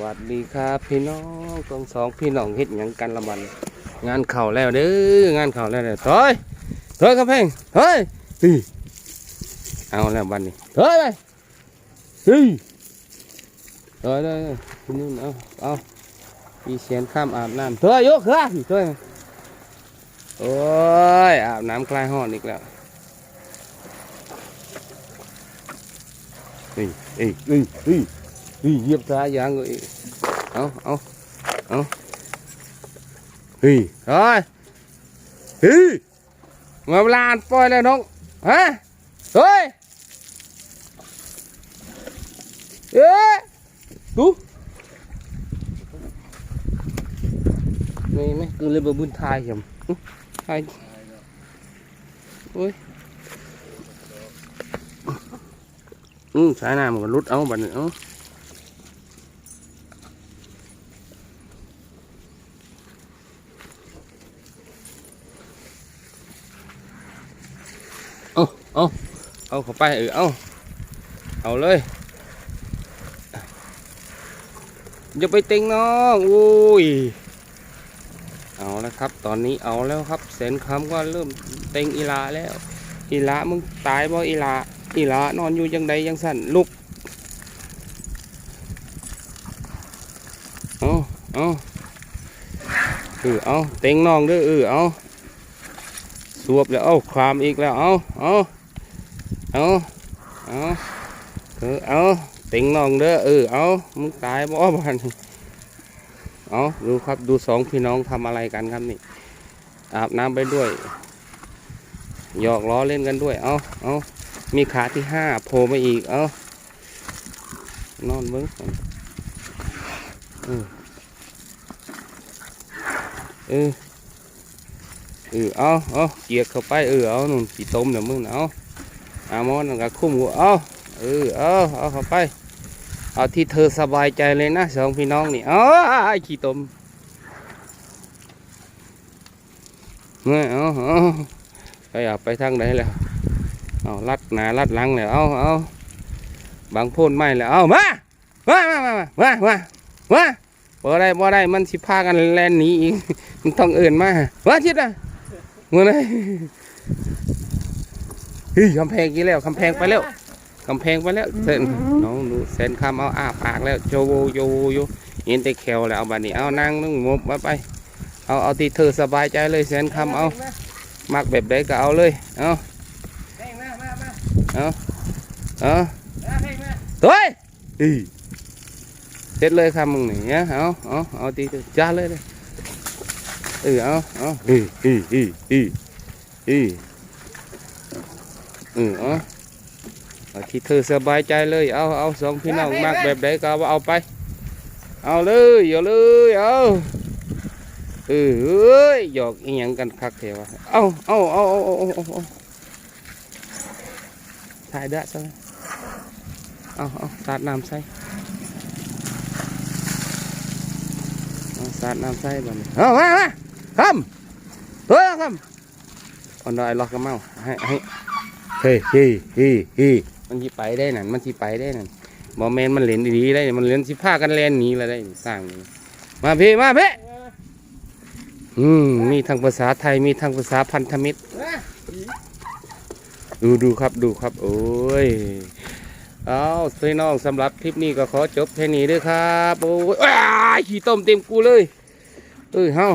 วัสดีครับพี่น้องกองสองพี่น้องเฮ็ดหยังกันละมันงานเข่าแล้วเด้องานเข่าแล้วเด้อถอยถอยกระเพงเฮ้ยเฮ้ยเอาแล้วบันนี้ถอยไปเฮ้ยถอยเลยนุ่นเอาเอาอีเสียนข้ามอาบน้ำถอยยกขึ้นถอยโอ้ยอาบน้ำคลายห้อนอีกแล้วเฮ้ยเฮ้ยเฮ้ยเฮ้ยเฮ้ยเหยียบตายางเลยเอาเอาเอาเฮ้ยเอ้ย บบุญทายเหรออื้อทายโอ้ยอืมสายน้ำมันก็รุดเอาบัด เอาเอาเข้าไปเออเอาเอาเลยอย่าไปเต็งน้องอุ้ยเอาแล้วครับ ตอนนี้เอาแล้วครับแสนคำก็เริ่มเต็งอีลาแล้ว อีลามึงตายบ่อีลาอีลานอนอยู่ยังใดยังสั่นลุกเอาเอาเออเอาเต็งน้องเด้อเออเอาสวบแล้วเอาความอีกแล้วเอาเอา เอาเอาเออเอาต็งน้องเด้อเออเอามึงตายบ่บ้านเอาดูครับดูสองพี่น้องทำอะไรกันครับนี่ อาบน้ำไปด้วยหยอกล้อเล่นกันด้วย เอาเอามีขาที่ห้าโผล่มาอีก เอานอนเบิ้งเออเออเออเอาเอาเกียกเข้าไปเออเอาหนุ่นสีต้มเดี๋ยวมึงเอา อามอนกับคุ้มหัวเอาเออเอาเอาเข้าไป เอาที่เธอสบายใจเลยนะสองพี่น้องนี่เอาไอ้ขี้ตมเมื่อเอาเอาไปเอาไปทางไหนแล้วเอาลัดหนาลัดหลังแล้วเอาเอาบางพ่นไม้แล้วเอามามามามามามามาบ่ได้บ่ได้มันสิพากันแล่นหนีอีกต้องเอื่นมาว่าชิดอะเมื่อไหร เฮ้ยกำแพงกี่แล้วกำแพงไปแล้วกำแพงไปแล้วเส้นน้องดูเส้นคำเอาอาปากแล้วโจโวโยโวโยเห็นแต่แขวแล้วเอาบัดนี้เอานั่งนึงมบมาไป เอาเอาที่เธอสบายใจเลยเส้นคำเอามักแบบใดก็เอาเลยเอาเอาเอาตัวอีเสร็จเลยครับมึงนี่เนี่ยเอาเอาเอาตีจ้าเลยเลยเออเอาเอาอีอีอีอีอี เอออาเอที่เธอสบายใจเลย เอาเอาสองพี่น้องมักแบบใดก็เอาไป เอาเลยเอาเลยเอาเออเอ้ยหยอกอีหยังกันคักเทวะเอาเอาเอาเอาเอาเอาถ่ายเด้ซะเอาเอาสาดน้ำใส่เอาสาดน้ำใส่บัดนี้เอามามาคำตัวคำอันใดล็อกกระเมาให้ให้ เฮ้ยเฮ้ยเฮ้ยเฮ้ยมันสิไปได้นั่นมันสิไปได้นั่นบอแมนมันเล่นดีได้ มันเล่นสิพากันเล่นหนีแล้วได้สร้างนี่มาพี่มาพี่อืมมีทั้งภาษาไทยมีทั้งภาษาพันธมิตร ดูดูครับดูครับ โอ้ยเอาพี่น้องสำหรับคลิปนี้ก็ขอจบแค่นี้ด้วยครับ โอ้ยอ้ายขี้ต้มเต็มกูเลย เอ้ยเฮา